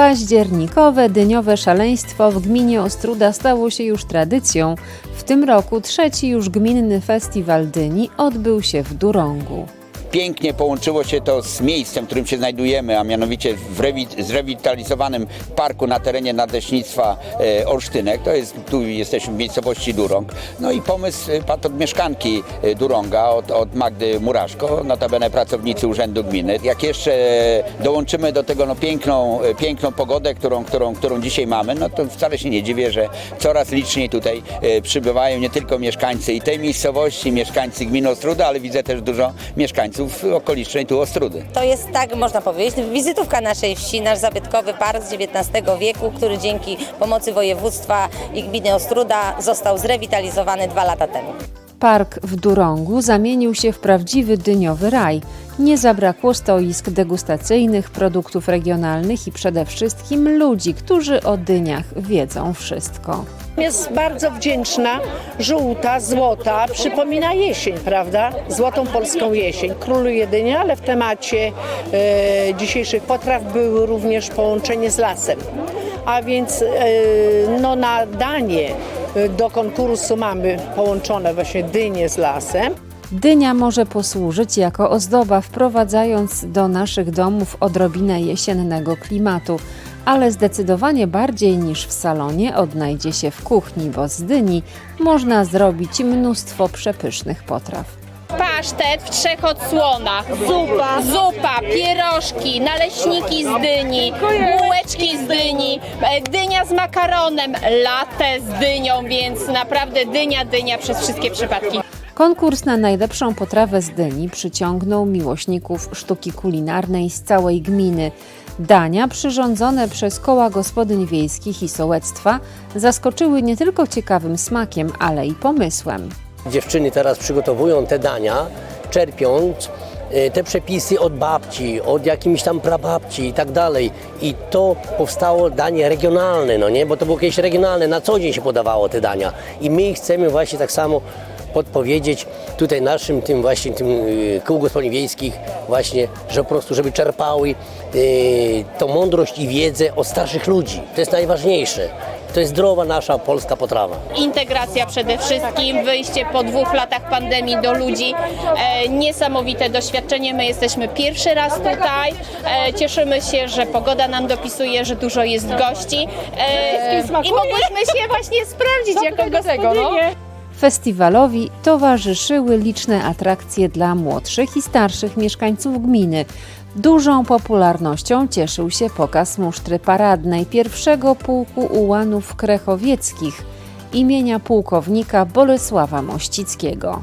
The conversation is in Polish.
Październikowe dyniowe szaleństwo w gminie Ostruda stało się już tradycją. W tym roku trzeci już gminny festiwal dyni odbył się w Durągu. Pięknie połączyło się to z miejscem, w którym się znajdujemy, a mianowicie w rewi- zrewitalizowanym parku na terenie Nadleśnictwa e, Olsztynek. To jest, tu jesteśmy w miejscowości Durąg. No i pomysł e, padł od mieszkanki e, Durąga, od, od Magdy Muraszko, notabene pracownicy Urzędu Gminy. Jak jeszcze dołączymy do tego no, piękną, piękną pogodę, którą, którą, którą dzisiaj mamy, no to wcale się nie dziwię, że coraz liczniej tutaj przybywają nie tylko mieszkańcy i tej miejscowości, mieszkańcy gminy Ostruda, ale widzę też dużo mieszkańców okolicznej tu Ostrudy. To jest tak, można powiedzieć, wizytówka naszej wsi, nasz zabytkowy park z XIX wieku, który dzięki pomocy województwa i gminy Ostruda został zrewitalizowany dwa lata temu. Park w Durągu zamienił się w prawdziwy dyniowy raj. Nie zabrakło stoisk degustacyjnych, produktów regionalnych i przede wszystkim ludzi, którzy o dyniach wiedzą wszystko. Jest bardzo wdzięczna, żółta, złota, przypomina jesień, prawda? Złotą polską jesień. Króluje jedynie, ale w temacie e, dzisiejszych potraw było również połączenie z lasem. A więc e, no, na danie do konkursu mamy połączone właśnie dynie z lasem. Dynia może posłużyć jako ozdoba, wprowadzając do naszych domów odrobinę jesiennego klimatu, ale zdecydowanie bardziej niż w salonie odnajdzie się w kuchni, bo z dyni można zrobić mnóstwo przepysznych potraw. Pasztet w trzech odsłonach, zupa, zupa pierożki, naleśniki z dyni, bułeczki z dyni, e, dynia z makaronem, latte z dynią, więc naprawdę dynia, dynia przez wszystkie przypadki. Konkurs na najlepszą potrawę z dyni przyciągnął miłośników sztuki kulinarnej z całej gminy. Dania przyrządzone przez koła gospodyń wiejskich i sołectwa zaskoczyły nie tylko ciekawym smakiem, ale i pomysłem. Dziewczyny teraz przygotowują te dania, czerpiąc y, te przepisy od babci, od jakimiś tam prababci i tak dalej. I to powstało danie regionalne, no nie? Bo to było kiedyś regionalne, na co dzień się podawało te dania. I my chcemy właśnie tak samo podpowiedzieć tutaj naszym tym właśnie tym y, kół gospodyń wiejskich właśnie, że po prostu, żeby czerpały y, tą mądrość i wiedzę od starszych ludzi. To jest najważniejsze. To jest zdrowa nasza polska potrawa. Integracja przede wszystkim, wyjście po dwóch latach pandemii do ludzi, e, niesamowite doświadczenie. My jesteśmy pierwszy raz tutaj, e, cieszymy się, że pogoda nam dopisuje, że dużo jest gości e, i mogłyśmy się właśnie sprawdzić jako gospodynie. Festiwalowi towarzyszyły liczne atrakcje dla młodszych i starszych mieszkańców gminy. Dużą popularnością cieszył się pokaz musztry paradnej pierwszego pułku ułanów krechowieckich imienia pułkownika Bolesława Mościckiego.